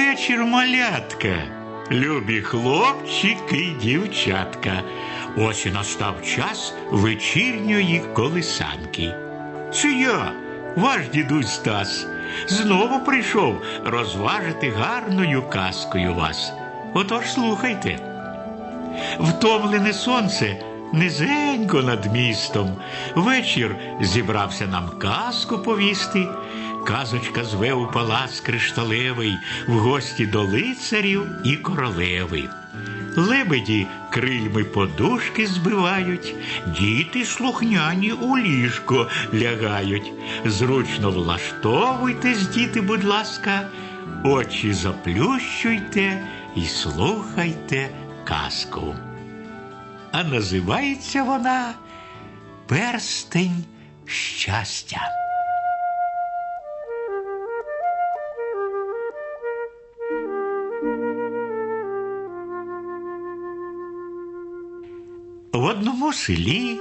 Вечір, малятка, любі хлопчики й дівчатка. Ось і настав час вечірньої колисанки. Це я, ваш дідусь Стас, знову прийшов розважити гарною казкою вас. Отож слухайте. Втомлене сонце низенько над містом. Вечір зібрався нам казку повісти. Казочка зве у палац кришталевий в гості до лицарів і королеви. Лебеді крильми подушки збивають, діти слухняні у ліжко лягають. Зручно влаштовуйтесь, діти, будь ласка, очі заплющуйте і слухайте казку. А називається вона Перстень щастя. Одному селі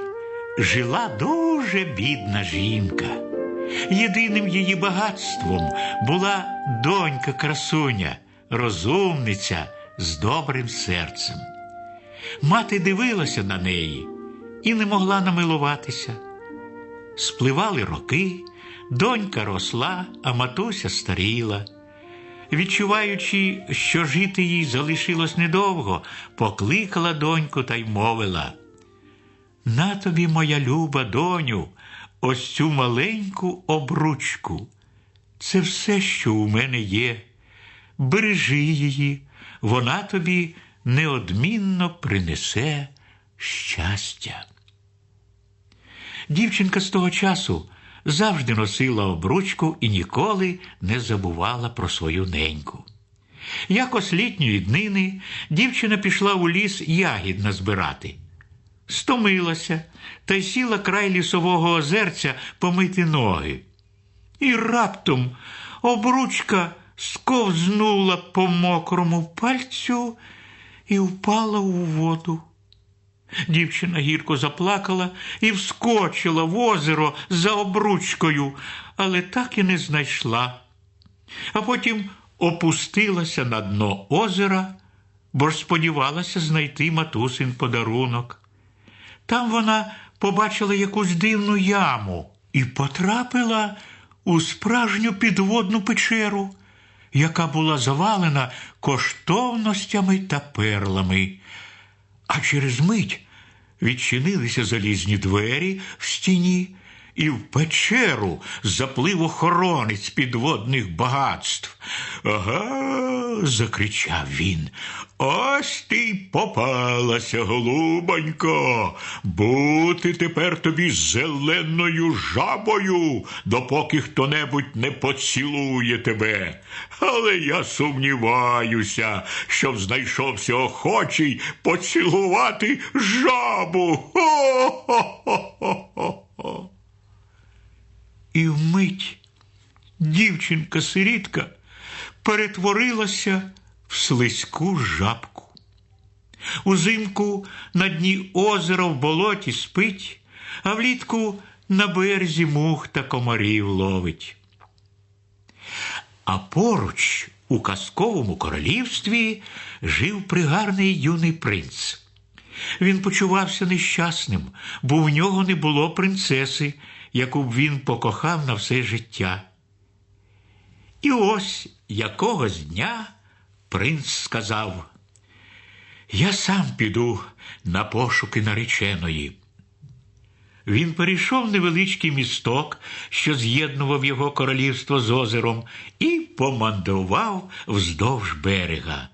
жила дуже бідна жінка. Єдиним її багатством була донька красуня, розумниця з добрим серцем. Мати дивилася на неї і не могла намилуватися. Спливали роки, донька росла, а матуся старіла. Відчуваючи, що жити їй залишилось недовго, покликала доньку та й мовила. На тобі, моя люба доню, ось цю маленьку обручку. Це все, що у мене є. Бережи її, вона тобі неодмінно принесе щастя. Дівчинка з того часу завжди носила обручку і ніколи не забувала про свою неньку. Якось літньої днини дівчина пішла у ліс ягід назбирати. Стомилася та й сіла край лісового озерця помити ноги. І раптом обручка сковзнула по мокрому пальцю і впала у воду. Дівчина гірко заплакала і вскочила в озеро за обручкою, але так і не знайшла. А потім опустилася на дно озера, бо ж сподівалася знайти матусин подарунок. Там вона побачила якусь дивну яму і потрапила у справжню підводну печеру, яка була завалена коштовностями та перлами. А через мить відчинилися залізні двері в стіні, і в печеру заплив охоронець підводних багатств. Ага, закричав він. Ось ти й попалася, голубонько. Бути тепер тобі зеленою жабою, допоки хто небудь не поцілує тебе. Але я сумніваюся, щоб знайшовся охочий поцілувати жабу. Хо-хо-хо-хо-хо. І вмить дівчинка-сирітка перетворилася в слизьку жабку. Узимку на дні озера в болоті спить, а влітку на березі мух та комарів ловить. А поруч у казковому королівстві жив пригарний юний принц. Він почувався нещасним, бо в нього не було принцеси, яку б він покохав на все життя. І ось якогось дня принц сказав: Я сам піду на пошуки нареченої. Він перейшов невеличкий місток, що з'єднував його королівство з озером, і помандрував вздовж берега.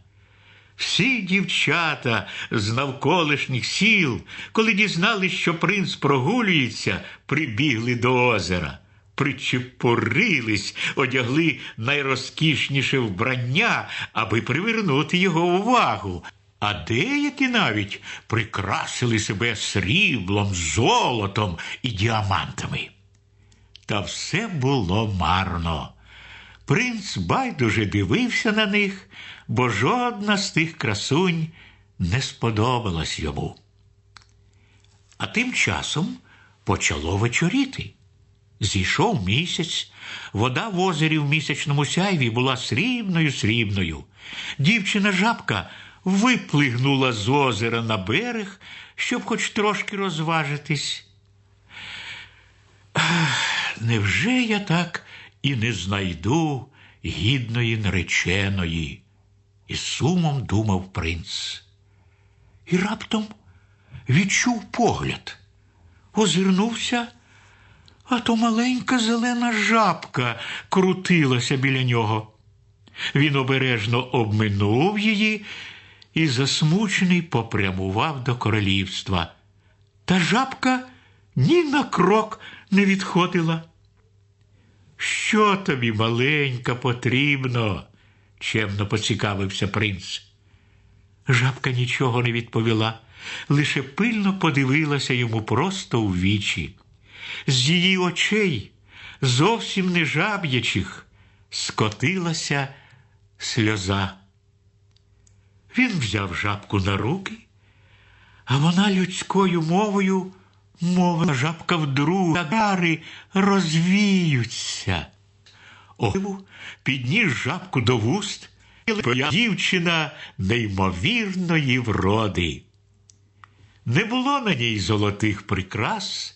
Всі дівчата з навколишніх сіл, коли дізнались, що принц прогулюється, прибігли до озера, причепурились, одягли найрозкішніше вбрання, аби привернути його увагу. А деякі навіть прикрасили себе сріблом, золотом і діамантами. Та все було марно. Принц байдуже дивився на них, бо жодна з тих красунь не сподобалась йому. А тим часом почало вечоріти. Зійшов місяць, вода в озері в місячному сяйві була срібною срібною. Дівчина жабка виплигнула з озера на берег, щоб хоч трошки розважитись. Невже я так і не знайду гідної нареченої? І сумом думав принц. І раптом відчув погляд, озирнувся, а то маленька зелена жабка крутилася біля нього. Він обережно обминув її і, засмучений, попрямував до королівства. Та жабка ні на крок не відходила. Що тобі, маленька, потрібно? чемно поцікавився принц. Жабка нічого не відповіла, лише пильно подивилася йому просто у вічі. З її очей, зовсім не жаб'ячих, скотилася сльоза. Він взяв жабку на руки, а вона людською мовою мовила жабка вдруге, гари розвіються. Оливу підніс жабку до вуст, і дівчина неймовірної вроди. Не було на ній золотих прикрас,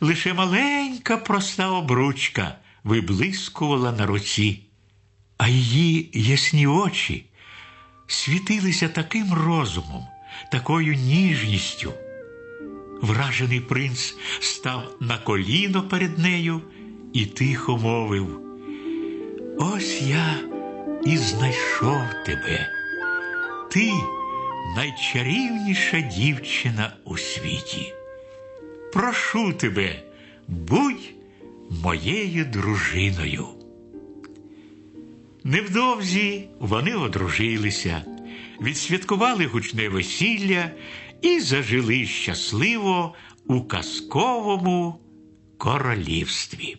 лише маленька проста обручка виблискувала на руці, а її ясні очі світилися таким розумом, такою ніжністю. Вражений принц став на коліно перед нею і тихо мовив: Ось я і знайшов тебе. Ти найчарівніша дівчина у світі. Прошу тебе, будь моєю дружиною. Невдовзі вони одружилися, відсвяткували гучне весілля і зажили щасливо у казковому королівстві.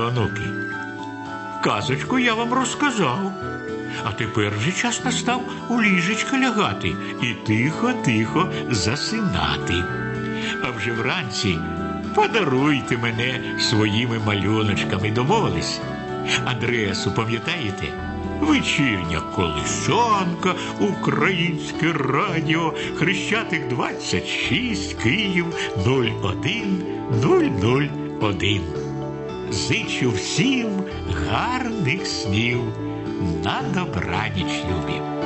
Онуки, казочку я вам розказав. А тепер вже час настав у ліжечко лягати і тихо-тихо засинати. А вже вранці подаруйте мене своїми малюночками. Домовились? Адресу пам'ятаєте? Вечірня колисонка, Українське радіо, Хрещатик 26, Київ 01001. Зичу всім гарних снів на добраніч, любі.